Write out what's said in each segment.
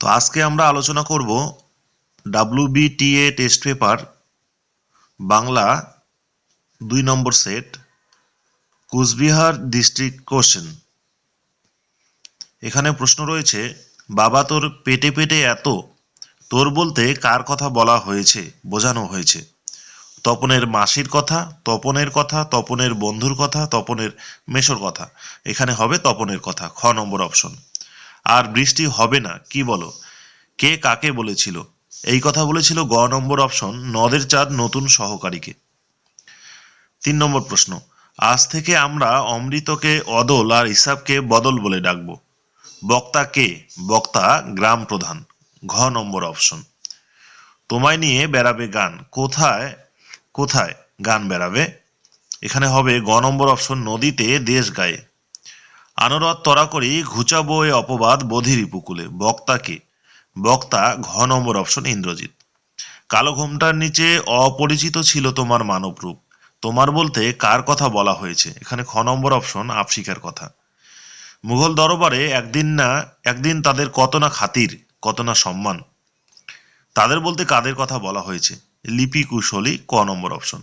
তো আজকে আমরা আলোচনা করব ডাব্লিউবিটিএ টেস্ট পেপার বাংলা দুই number set Cooch Behar district question এখানে প্রশ্ন রয়েছে, বাবা তোর পেটে পেটে এত, তোর বলতে কার কথা বলা হয়েছে, বোঝানো হয়েছে? তপনের মাসির কথা, তপনের কথা, তপনের বন্ধুর কথা, তপনের মেশোর কথা। এখানে হবে তপনের কথা, খ নম্বর অপশন আর বৃষ্টি হবে না, কি বলো? কে কাকে বলেছিল? এই কথা বলেছিল গ নম্বর অপশন, নদের চাঁদ নতুন সহকারীকে। তিন নম্বর প্রশ্ন, আজ থেকে আমরা অমৃতকে অদল আর ইসাবকে বদল বলে ডাকবো। বক্তা কে? বক্তা গ্রাম প্রধান। ঘ নম্বর অপশন, তোমায় নিয়ে বেড়াবে গান। কোথায়? কোথায় গান বেড়াবে? এখানে হবে গ নম্বর অপশন, নদীতে দেশ গায়ে। আনরত তরা করি ঘুচাবো এ অপবাদ বধির বক্তা কে? বক্তা ঘ নম্বর অপশন ইন্দ্রজিৎ। কালো ঘোমটার নিচে অপরিচিত ছিল তোমার মানব রূপ। তোমার বলতে কার কথা বলা হয়েছে? এখানে খ নম্বর অপশন আফ্রিকার কথা। মুঘল দরবারে একদিন না, একদিন তাদের কত না খাতির, কত না সম্মান। তাদের বলতে কাদের কথা বলা হয়েছে? লিপি কুশলী ক নম্বর অপশন।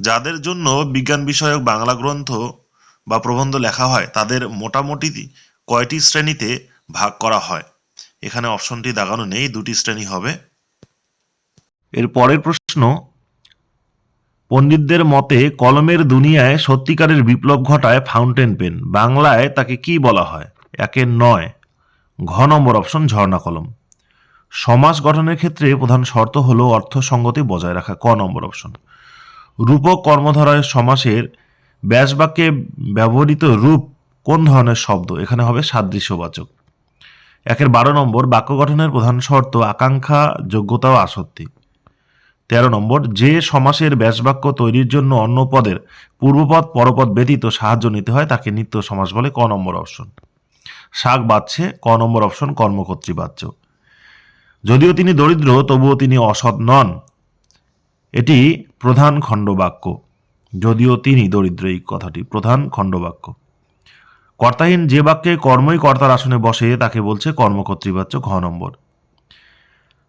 যাদের জন্য বিজ্ঞান বিষয়ক বাংলা গ্রন্থ বা প্রবন্ধ লেখা হয়, তাদের মোটামুটি কয়টি শ্রেণীতে ভাগ করা হয়? এখানে অপশনটি দাগানো নেই, দুটি শ্রেণি হবে। এর পরের প্রশ্ন, পণ্ডিতদের মতে কলমের দুনিয়ায় সত্যিকারের বিপ্লব ঘটায় ফাউন্টেন পেন বাংলায় তাকে কি বলা হয়? একে নয়, ঘ নম্বর অপশন ঝর্ণা কলম। সমাজ গঠনের ক্ষেত্রে প্রধান শর্ত হল অর্থসঙ্গতি বজায় রাখা, ক নম্বর অপশন রূপক কর্মধারায় সমাসের ব্যাসবাক্যে ব্যবহৃত রূপ কোন ধরনের শব্দ? এখানে হবে সাদৃশ্যবাচক। একের বারো নম্বর, বাক্য গঠনের প্রধান শর্ত আকাঙ্ক্ষা, যোগ্যতা ও আসক্তি। তেরো নম্বর, যে সমাসের ব্যাসবাক্য তৈরির জন্য অন্য পদের পূর্বপদ, পরপদ ব্যতীত সাহায্য নিতে হয়, তাকে নিত্য সমাস বলে ক নম্বর অপশন। শাক বাচ্ছে ক নম্বর অপশন কর্মকর্ত্রী বাচ্য যদিও তিনি দরিদ্র, তবুও তিনি অসৎ নন। এটি প্রধান খণ্ডবাক্য। যদিও তিনি দরিদ্র এই কথাটি প্রধান খণ্ডবাক্য। কর্তাহীন যে বাক্যে কর্মই কর্তার আসনে বসে, তাকে বলছে কর্মকর্তৃবাচ্য ঘ নম্বর।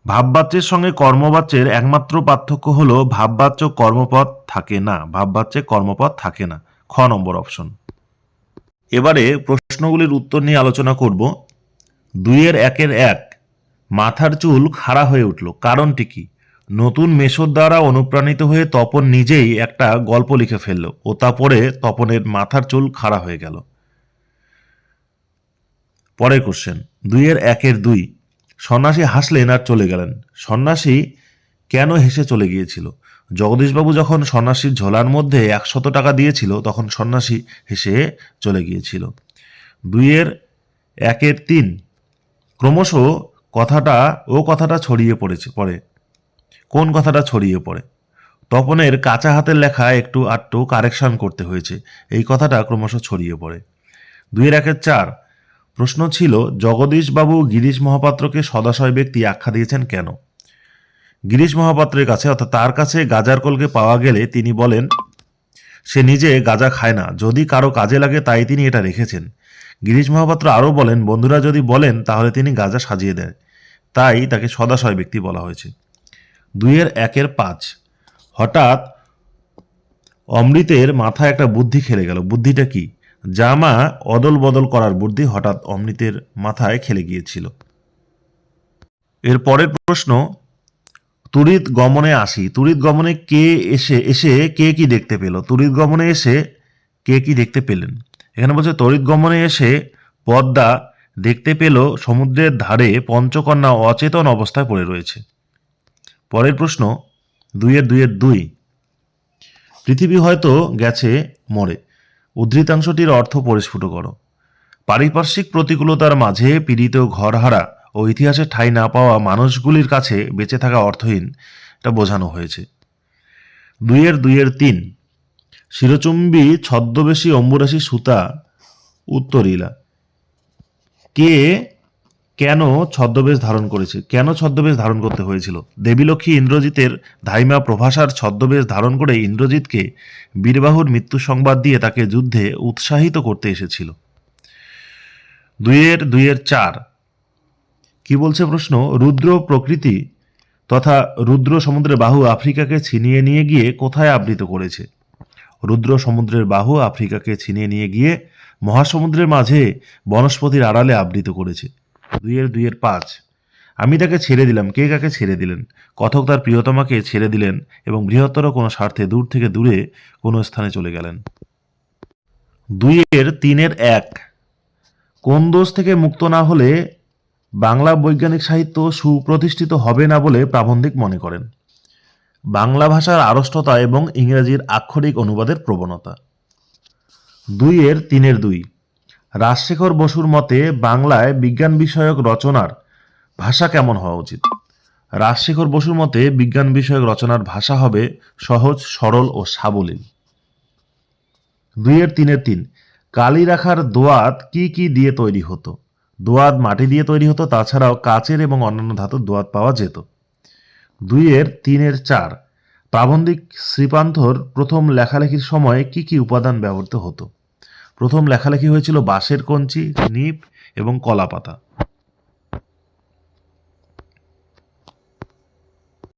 ভাববাচ্যের সঙ্গে কর্মবাচ্যের একমাত্র পার্থক্য হল ভাববাচ্য কর্মপদ থাকে না, ভাববাচ্যে কর্মপদ থাকে না। খ নম্বর অপশন। এবারে প্রশ্নগুলির উত্তর নিয়ে আলোচনা করব। দুইয়ের একের এক, মাথার চুল খাড়া হয়ে উঠল, কারণটি কি? নতুন মেশোর দ্বারা অনুপ্রাণিত হয়ে তপন নিজেই একটা গল্প লিখে ফেলল ও তা পরে তপনের মাথার চুল খাড়া হয়ে গেল। পরের কোশ্চেন দুইয়ের একের দুই। সন্ন্যাসী হাসলেন আর চলে গেলেন। সন্ন্যাসী কেন হেসে চলে গিয়েছিল? জগদীশবাবু যখন সন্ন্যাসীর ঝোলার মধ্যে একশত টাকা দিয়েছিল, তখন সন্ন্যাসী হেসে চলে গিয়েছিল। দুইয়ের একের তিন। ক্রমশ কথাটা ও কথাটা ছড়িয়ে পড়েছে, পড়ে। কোন কথাটা ছড়িয়ে পড়ে? তপনের কাঁচা হাতের লেখা একটু আটটু কারেকশন করতে হয়েছে। এই কথাটা ক্রমশ ছড়িয়ে পড়ে। দুইয়ের একের চার, প্রশ্ন ছিল জগদীশবাবু গিরিশ মহাপাত্রকে সদাশয় ব্যক্তি আখ্যা দিয়েছেন কেন? গিরিশ মহাপাত্রের কাছে, অর্থাৎ তার কাছে গাজার কলকে পাওয়া গেলে তিনি বলেন, সে নিজে গাজা খায় না। যদি কারও কাজে লাগে, তাই তিনি এটা রেখেছেন। গিরিশ মহাপাত্র আরও বলেন, বন্ধুরা যদি বলেন, তাহলে তিনি গাজা সাজিয়ে দেয় তাই তাকে সদাশয় ব্যক্তি বলা হয়েছে। দুইয়ের একের পাঁচ। হঠাৎ অমৃতের মাথায় একটা বুদ্ধি খেলে গেল। বুদ্ধিটা কি? জামা অদল বদল করার বুদ্ধি হঠাৎ অমৃতের মাথায় খেলে গিয়েছিল। এর পরের প্রশ্ন তুরিত গমনে আসি। তুরিত গমনে কে এসে এসে কে কি দেখতে পেল? তুরিত গমনে এসে কে কি দেখতে পেলেন? এখানে বলছে তড়িৎ গমনে এসে পদ্মা দেখতে পেল সমুদ্রের ধারে পঞ্চকন্যা অচেতন অবস্থায় পড়ে রয়েছে। পরের প্রশ্ন, দুইয়ের দুইয়ের দুই। পৃথিবী হয়তো গেছে মরে। উদ্ধৃতাংশটির অর্থ পরিস্ফুট করো। পারিপার্শ্বিক প্রতিকূলতার মাঝে পীড়িত ঘরহারা ও ইতিহাসে ঠাঁই না পাওয়া মানুষগুলির কাছে বেঁচে থাকা অর্থহীন, এটা বোঝানো হয়েছে। দুইয়ের দুইয়ের তিন। শিরচুম্বী ছদ্মবেশী অম্বুরাশি সুতা, উত্তরীলা। কে কেন ছদ্মবেশ ধারণ করেছে? কেন ছদ্মবেশ ধারণ করতে হয়েছিল? দেবীলক্ষ্মী ইন্দ্রজিতের ধাইমা প্রভাষার ছদ্মবেশ ধারণ করে ইন্দ্রজিৎকে বীরবাহুর মৃত্যু সংবাদ দিয়ে তাকে যুদ্ধে উৎসাহিত করতে এসেছিল। দুইয়ের দুইয়ের চার। কি বলছে প্রশ্ন? রুদ্র প্রকৃতি তথা রুদ্র সমুদ্রের বাহু আফ্রিকাকে ছিনিয়ে নিয়ে গিয়ে কোথায় আবৃত করেছে? রুদ্র সমুদ্রের বাহু আফ্রিকাকে ছিনিয়ে নিয়ে গিয়ে মহাসমুদ্রের মাঝে বনস্পতির আড়ালে আবৃত করেছে। দুইয়ের দুইয়ের পাঁচ। আমি তাকে ছেড়ে দিলাম। কে কাকে ছেড়ে দিলেন? কথক তার প্রিয়তমাকে ছেড়ে দিলেন এবং বৃহত্তর কোনো স্বার্থে দূর থেকে দূরে কোনো স্থানে চলে গেলেন। দুইয়ের তিনের এক। কোন দোষ থেকে মুক্ত না হলে বাংলা বৈজ্ঞানিক সাহিত্য সুপ্রতিষ্ঠিত হবে না বলে প্রাবন্ধিক মনে করেন। বাংলা ভাষার আড়ষ্টতা এবং ইংরেজির আক্ষরিক অনুবাদের প্রবণতা। দুইয়ের তিনের দুই। রাজশেখর বসুর মতে বাংলায় বিজ্ঞান বিষয়ক রচনার ভাষা কেমন হওয়া উচিত? রাজশেখর বসুর মতে বিজ্ঞান বিষয়ক রচনার ভাষা হবে সহজ, সরল ও সাবলীল। দুইয়ের তিনের তিন, কালি রাখার দোয়াত কি কি দিয়ে তৈরি হতো? দোয়াত মাটি দিয়ে তৈরি হতো, তাছাড়াও কাচের এবং অন্যান্য ধাতুর দোয়াত পাওয়া যেত। দুইয়ের তিনের চার, প্রাবন্ধিক শ্রীপান্থর প্রথম লেখালেখির সময় কি কি উপাদান ব্যবহৃত হতো? প্রথম লেখালেখি হয়েছিল বাঁশের কঞ্চি, নিপ এবং কলাপাতা।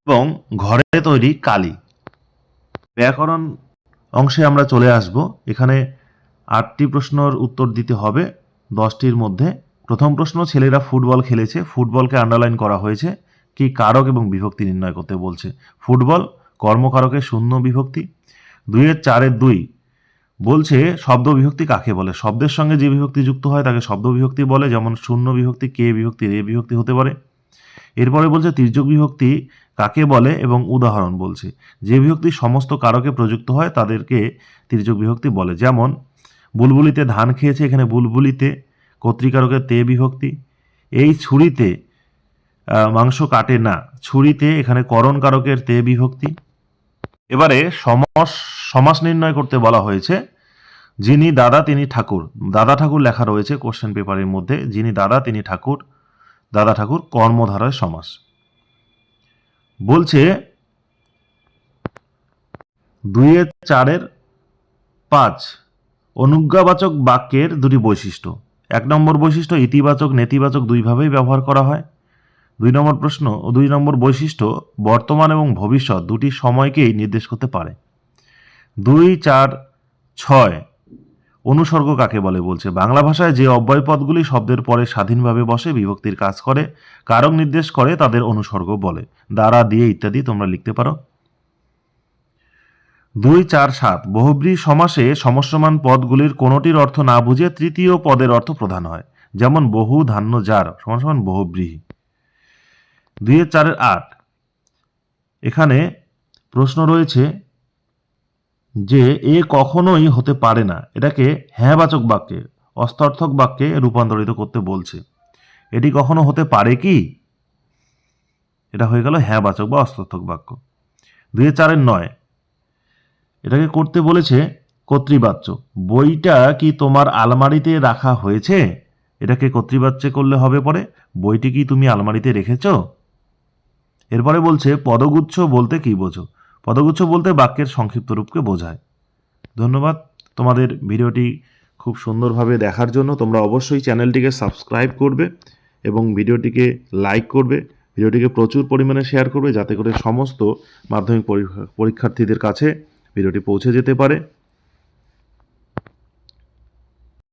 এবং ঘরে তৈরি কালি। ব্যাকরণ অংশে আমরা চলে আসব। এখানে আটটি প্রশ্নর উত্তর দিতে হবে। দশটির মধ্যে প্রথম প্রশ্ন, ছেলেরা ফুটবল খেলেছে। ফুটবলকে আন্ডারলাইন করা হয়েছে। কি কারক এবং বিভক্তি নির্ণয় করতে বলছে? ফুটবল কর্মকারকের শূন্য বিভক্তি। দুইয়ের চারের দুই বলছে শব্দ বিভক্তি কাকে বলে? শব্দের সঙ্গে যে বিভক্তি যুক্ত হয় তাকে শব্দ বিভক্তি বলে, যেমন শূন্য বিভক্তি, কে বিভক্তি, রে বিভক্তি হতে পারে। এরপরে বলছে তির্যক বিভক্তি কাকে বলে এবং উদাহরণ বলছে। যে বিভক্তি সমস্ত কারকে প্রযুক্ত হয় তাদেরকে তির্যক বিভক্তি বলে। যেমন, বুলবুলিতে ধান খেয়েছে, এখানে বুলবুলিতে কর্তৃকারকের তে বিভক্তি। এই ছুরিতে মাংস কাটে না। ছুরিতে এখানে করণ কারকের তে বিভক্তি। এবারে সমাস সমাস নির্ণয় করতে বলা হয়েছে, যিনি দাদা, তিনি ঠাকুর। দাদা ঠাকুর লেখা রয়েছে কোশ্চেন পেপারের মধ্যে, যিনি দাদা, তিনি ঠাকুর। দাদা ঠাকুর কর্মধারয় সমাস। বলছে, দুইয়ের চারের পাঁচ অনুজ্ঞাবাচক বাক্যের দুটি বৈশিষ্ট্য। এক নম্বর বৈশিষ্ট্য, ইতিবাচক, নেতিবাচক দুইভাবেই ব্যবহার করা হয়। দুই নম্বর প্রশ্ন ও দুই নম্বর বৈশিষ্ট্য বর্তমান এবং ভবিষ্যৎ দুটি সময়কেই নির্দেশ করতে পারে। দুই, চার, ছয় অনুসর্গ কাকে বলে বলছে? বাংলা ভাষায় যে অব্যয় পদগুলি শব্দের পরে স্বাধীনভাবে বসে বিভক্তির কাজ করে, কারক নির্দেশ করে তাদের অনুসর্গ বলে। দ্বারা, দিয়ে ইত্যাদি তোমরা লিখতে পারো। দুই, চার, সাত বহুব্রী সমাসে সমস্যমান পদগুলির কোনোটির অর্থ না বুঝে তৃতীয় পদের অর্থ প্রধান হয়। যেমন বহু ধান্য যার, সমান সমান বহুব্রীহি। দুইয়ের চারের আট। এখানে প্রশ্ন রয়েছে যে এ কখনোই হতে পারে না। এটাকে হ্যাঁবাচক বাক্যে অস্তার্থক বাক্যে রূপান্তরিত করতে বলছে। এটি কখনো হতে পারে কি? এটা হয়ে গেল হ্যাঁবাচক বা অস্তার্থক বাক্য। দুই চারের নয়। এটাকে করতে বলেছে কর্তৃবাচ্য। বইটা কি তোমার আলমারিতে রাখা হয়েছে? এটাকে কর্তৃবাচ্যে করলে হবে পরে? বইটি কি তুমি আলমারিতে রেখেছো? এরপরে বলছে, পদগুচ্ছ বলতে কি বোঝো? পদগুচ্ছ বলতে বাক্যের সংক্ষিপ্ত রূপকে বোঝায়। ধন্যবাদ। তোমাদের ভিডিওটি খুব সুন্দরভাবে দেখার জন্য তোমরা অবশ্যই চ্যানেলটিকে সাবস্ক্রাইব করবে এবং ভিডিওটিকে লাইক করবে, ভিডিওটিকে প্রচুর পরিমাণে শেয়ার করবে, যাতে করে সমস্ত মাধ্যমিক পরীক্ষা- পরীক্ষার্থীদের কাছে ভিডিওটি পৌঁছে যেতে পারে।